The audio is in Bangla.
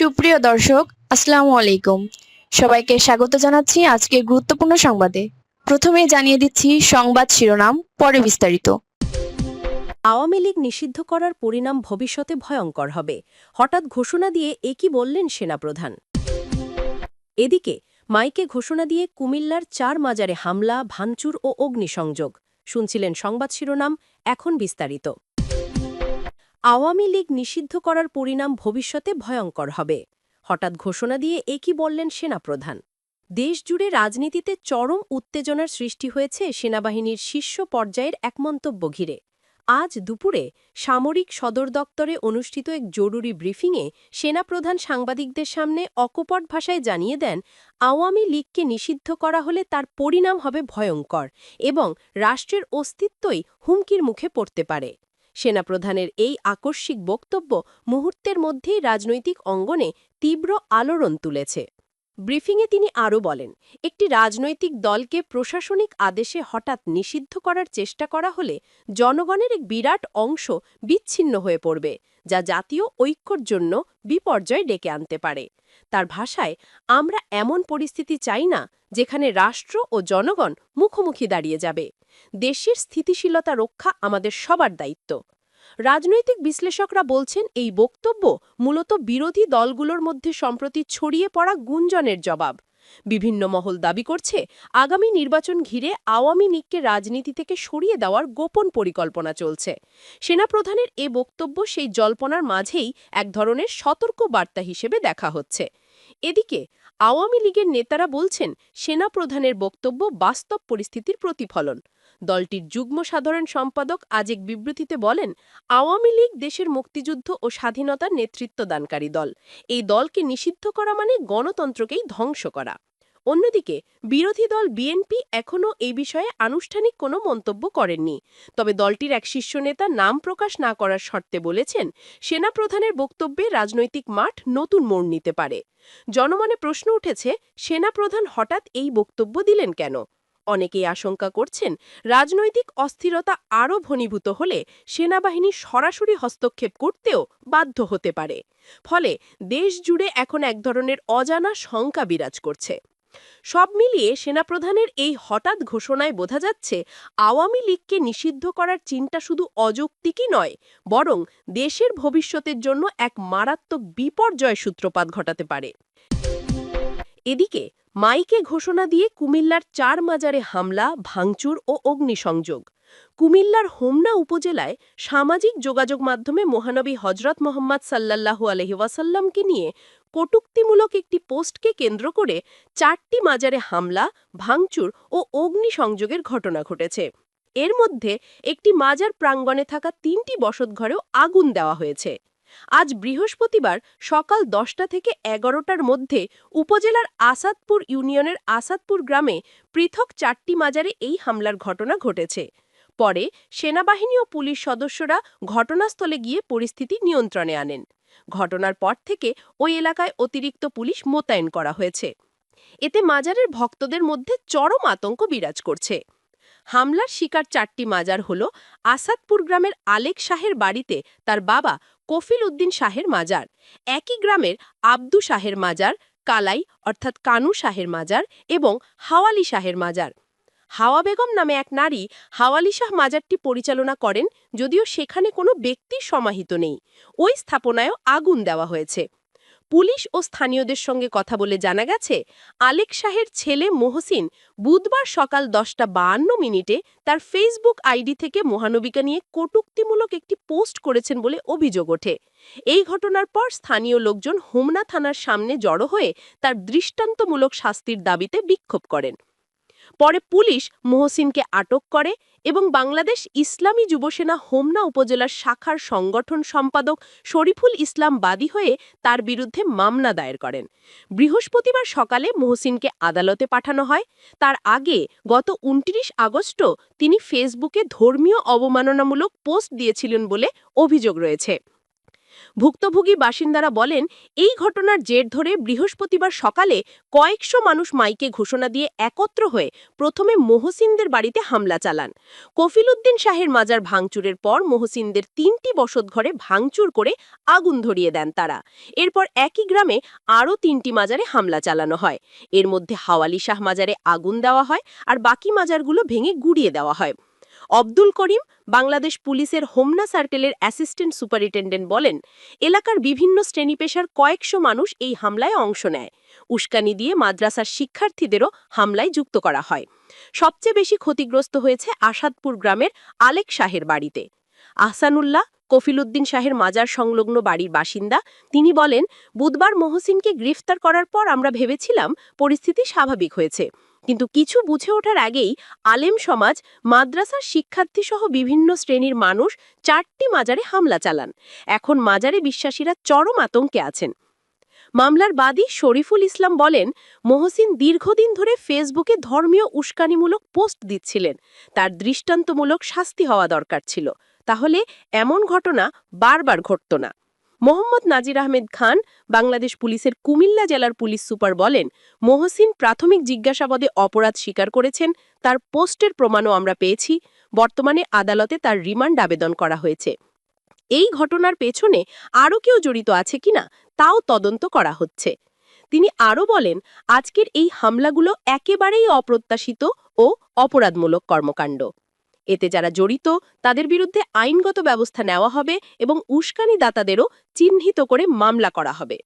সুপ্রিয় দর্শক, আসসালামু আলাইকুম। সবাইকে স্বাগত জানাচ্ছি আজকে গুরুত্বপূর্ণ সংবাদে। প্রথমে জানিয়ে দিচ্ছি সংবাদ শিরোনাম, পরে বিস্তারিত। আওয়ামী লীগ নিষিদ্ধ করার পরিণাম ভবিষ্যতে ভয়ঙ্কর হবে। হঠাৎ ঘোষণা দিয়ে একই বললেন সেনাপ্রধান? এদিকে, মাইকে ঘোষণা দিয়ে কুমিল্লার চার মাজারে হামলা, ভাঙচুর ও অগ্নিসংযোগ। শুনছিলেন সংবাদ শিরোনাম, এখন বিস্তারিত। আওয়ামী লীগ নিষিদ্ধ করার পরিণাম ভবিষ্যতে ভয়ঙ্কর হবে। হঠাৎ ঘোষণা দিয়ে একই বললেন সেনাপ্রধান? দেশজুড়ে রাজনীতিতে চরম উত্তেজনার সৃষ্টি হয়েছে সেনাবাহিনীর শীর্ষ পর্যায়ের এক মন্তব্য ঘিরে। আজ দুপুরে সামরিক সদর দপ্তরে অনুষ্ঠিত এক জরুরি ব্রিফিংয়ে সেনাপ্রধান সাংবাদিকদের সামনে অকপট ভাষায় জানিয়ে দেন, আওয়ামী লীগকে নিষিদ্ধ করা হলে তার পরিণাম হবে ভয়ঙ্কর এবং রাষ্ট্রের অস্তিত্বই হুমকির মুখে পড়তে পারে। সেনাপ্রধানের এই আকস্মিক বক্তব্য মুহূর্তের মধ্যেই রাজনৈতিক অঙ্গনে তীব্র আলোড়ন তুলেছে। ব্রিফিংয়ে তিনি আরও বলেন, একটি রাজনৈতিক দলকে প্রশাসনিক আদেশে হঠাৎ নিষিদ্ধ করার চেষ্টা করা হলে জনগণের এক বিরাট অংশ বিচ্ছিন্ন হয়ে পড়বে, যা জাতীয় ঐক্যর জন্য বিপর্যয় ডেকে আনতে পারে। তার ভাষায়, আমরা এমন পরিস্থিতি চাই না যেখানে রাষ্ট্র ও জনগণ মুখোমুখি দাঁড়িয়ে যাবে। দেশের স্থিতিশীলতা রক্ষা আমাদের সবার দায়িত্ব। রাজনৈতিক বিশ্লেষকরা বলছেন এই বক্তব্য মূলত বিরোধী দলগুলোর মধ্যে সম্প্রতি ছড়িয়ে পড়া গুঞ্জনের জবাব। বিভিন্ন মহল দাবি করছে, আগামী নির্বাচন ঘিরে আওয়ামী লীগকে রাজনীতি থেকে সরিয়ে দেওয়ার গোপন পরিকল্পনা চলছে। সেনাপ্রধানের এ বক্তব্য সেই জল্পনার মাঝেই এক ধরনের সতর্ক বার্তা হিসেবে দেখা হচ্ছে। এদিকে, আওয়ামী লীগের নেতারা বলছেন, সেনাপ্রধানের বক্তব্য বাস্তব পরিস্থিতির প্রতিফলন। দলটির যুগ্ম সাধারণ সম্পাদক আজ এক বিবৃতিতে বলেন, আওয়ামী লীগ দেশের মুক্তিযুদ্ধ ও স্বাধীনতার নেতৃত্বদানকারী দল। এই দলকে নিষিদ্ধ করা মানে গণতন্ত্রকেই ধ্বংস করা। অন্যদিকে, বিরোধী দল বিএনপি এখনও এই বিষয়ে আনুষ্ঠানিক কোনো মন্তব্য করেননি। তবে দলটির এক শীর্ষ নেতা নাম প্রকাশ না করার শর্তে বলেছেন, সেনাপ্রধানের বক্তব্যে রাজনৈতিক মাঠ নতুন মোড় নিতে পারে। জনমনে প্রশ্ন উঠেছে, সেনাপ্রধান হঠাৎ এই বক্তব্য দিলেন কেন? অনেকেই আশঙ্কা করছেন রাজনৈতিক অস্থিরতা আরও ঘনীভূত হলে সেনাবাহিনী সরাসরি হস্তক্ষেপ করতেও বাধ্য হতে পারে। ফলে দেশ জুড়ে এখন এক ধরনের অজানা শঙ্কা বিরাজ করছে। সব মিলিয়ে সেনাপ্রধানের এই হঠাৎ ঘোষণায় বোঝা যাচ্ছে, আওয়ামী লীগকে নিষিদ্ধ করার চিন্তা শুধু অযৌক্তিকই নয়, বরং দেশের ভবিষ্যতের জন্য এক মারাত্মক বিপর্যয় সূত্রপাত ঘটাতে পারে। এদিকে, মাইকে ঘোষণা দিয়ে কুমিল্লার চার মাজারে হামলা, ভাঙচুর ও অগ্নিসংযোগ। কুমিল্লার হোমনা উপজেলায় সামাজিক যোগাযোগ মাধ্যমে মহানবী হজরত মোহাম্মদ সাল্লাল্লাহু আলহি ওয়াসাল্লামকে নিয়ে কটুক্তিমূলক একটি পোস্টকে কেন্দ্র করে চারটি মাজারে হামলা, ভাঙচুর ও অগ্নিসংযোগের ঘটনা ঘটেছে। এর মধ্যে একটি মাজার প্রাঙ্গণে থাকা তিনটি বসতঘরেও আগুন দেওয়া হয়েছে। আজ বৃহস্পতিবার সকাল দশটা থেকে এগারোটার মধ্যে উপজেলার আসাদপুর ইউনিয়নের আসাদপুর গ্রামে পৃথক চারটি মাজারে এই হামলার ঘটনা ঘটেছে। পরে সেনাবাহিনী ও পুলিশ সদস্যরা ঘটনাস্থলে গিয়ে পরিস্থিতি নিয়ন্ত্রণে আনেন। ঘটনার পর থেকে ওই এলাকায় অতিরিক্ত পুলিশ মোতায়েন করা হয়েছে। এতে মাজারের ভক্তদের মধ্যে চরম আতঙ্ক বিরাজ করছে। হামলার শিকার চারটি মাজার হল আসাদপুর গ্রামের আলেক শাহের বাড়িতে তার বাবা কফিল উদ্দিন শাহের মাজার। একই গ্রামের আব্দু শাহের মাজার, কালাই অর্থাৎ কানু শাহের মাজার এবং হাওয়ালি শাহের মাজার। হাওয়া বেগম নামে এক নারী হাওয়ালি শাহ মাজারটি পরিচালনা করেন, যদিও সেখানে কোনো ব্যক্তি সমাহিত নেই। ওই স্থাপনায়ও আগুন দেওয়া হয়েছে। পুলিশ ও স্থানীয়দের সঙ্গে কথা বলে জানা গেছে, আলেক শাহের ছেলে মোহসিন বুধবার সকাল দশটা বাহান্ন মিনিটে তার ফেসবুক আইডি থেকে মহানবিকা নিয়ে কটুক্তিমূলক একটি পোস্ট করেছেন বলে অভিযোগ ওঠে। এই ঘটনার পর স্থানীয় লোকজন হোমনা থানার সামনে জড়ো হয়ে তার দৃষ্টান্তমূলক শাস্তির দাবিতে বিক্ষোভ করেন। পরে পুলিশ মোহসিনকে আটক করে এবং বাংলাদেশ ইসলামী যুবসেনা হোমনা উপজেলার শাখার সংগঠন সম্পাদক শরীফুল ইসলাম বাদী হয়ে তার বিরুদ্ধে মামলা দায়ের করেন। বৃহস্পতিবার সকালে মোহসিনকে আদালতে পাঠানো হয়। তার আগে গত উনত্রিশ আগস্টও তিনি ফেসবুকে ধর্মীয় অবমাননামূলক পোস্ট দিয়েছিলেন বলে অভিযোগ রয়েছে। ভুক্তভোগী বাসিন্দারা বলেন, এই ঘটনার জের ধরে বৃহস্পতিবার সকালে কয়েকশো মানুষ মাইকে ঘোষণা দিয়ে একত্র হয়ে প্রথমে মোহসিনদের বাড়িতে হামলা চালান। কফিলুদ্দিন শাহের মাজার ভাঙচুরের পর মোহসিনদের তিনটি বসতঘরে ভাঙচুর করে আগুন ধরিয়ে দেন তারা। এরপর একই গ্রামে আরও তিনটি মাজারে হামলা চালানো হয়। এর মধ্যে হাওয়ালি শাহ মাজারে আগুন দেওয়া হয় আর বাকি মাজারগুলো ভেঙে গুড়িয়ে দেওয়া হয়। আব্দুল করিম বাংলাদেশ পুলিশের হোমনা সার্কেলের অ্যাসিস্ট্যান্ট সুপারিনটেন্ডেন্ট বলেন, এলাকার বিভিন্ন শ্রেণি পেশার কয়েকশো মানুষ এই হামলায় অংশ নেয়। উস্কানি দিয়ে মাদ্রাসার শিক্ষার্থীদেরও হামলায় যুক্ত করা হয়। সবচেয়ে বেশি ক্ষতিগ্রস্ত হয়েছে আসাদপুর গ্রামের আলেক শাহের বাড়িতে। আহসানুল্লাহ কফিলুদ্দিন শাহের মাজার সংলগ্ন বাড়ির বাসিন্দা। তিনি বলেন, বুধবার মহসিনকে গ্রেফতার করার পর আমরা ভেবেছিলাম পরিস্থিতি স্বাভাবিক হয়েছে। কিন্তু কিছু বুঝে ওঠার আগেই আলেম সমাজ মাদ্রাসার শিক্ষার্থী সহ বিভিন্ন শ্রেণির মানুষ চারটি মাজারে হামলা চালান। এখন মাজারে বিশ্বাসীরা চরম আতঙ্কে আছেন। মামলার বাদী শরীফুল ইসলাম বলেন, মহসিন দীর্ঘদিন ধরে ফেসবুকে ধর্মীয় উস্কানিমূলক পোস্ট দিচ্ছিলেন। তার দৃষ্টান্তমূলক শাস্তি হওয়া দরকার ছিল। তাহলে এমন ঘটনা বারবার ঘটত না। মোহাম্মদ নাজির আহমেদ খান বাংলাদেশ পুলিশের কুমিল্লা জেলার পুলিশ সুপার বলেন, মহসিন প্রাথমিক জিজ্ঞাসাবাদে অপরাধ স্বীকার করেছেন, তার পোস্টের প্রমাণও আমরা পেয়েছি, বর্তমানে আদালতে তার রিমান্ড আবেদন করা হয়েছে। এই ঘটনার পেছনে আরও কেউ জড়িত আছে কিনা তাও তদন্ত করা হচ্ছে। তিনি আরও বলেন, আজকের এই হামলাগুলো একেবারেই অপ্রত্যাশিত ও অপরাধমূলক কর্মকাণ্ড। এতে যারা জড়িত, তাদের বিরুদ্ধে আইনগত ব্যবস্থা নেওয়া হবে এবং উস্কানিদাতাদেরও চিহ্নিত করে মামলা করা হবে।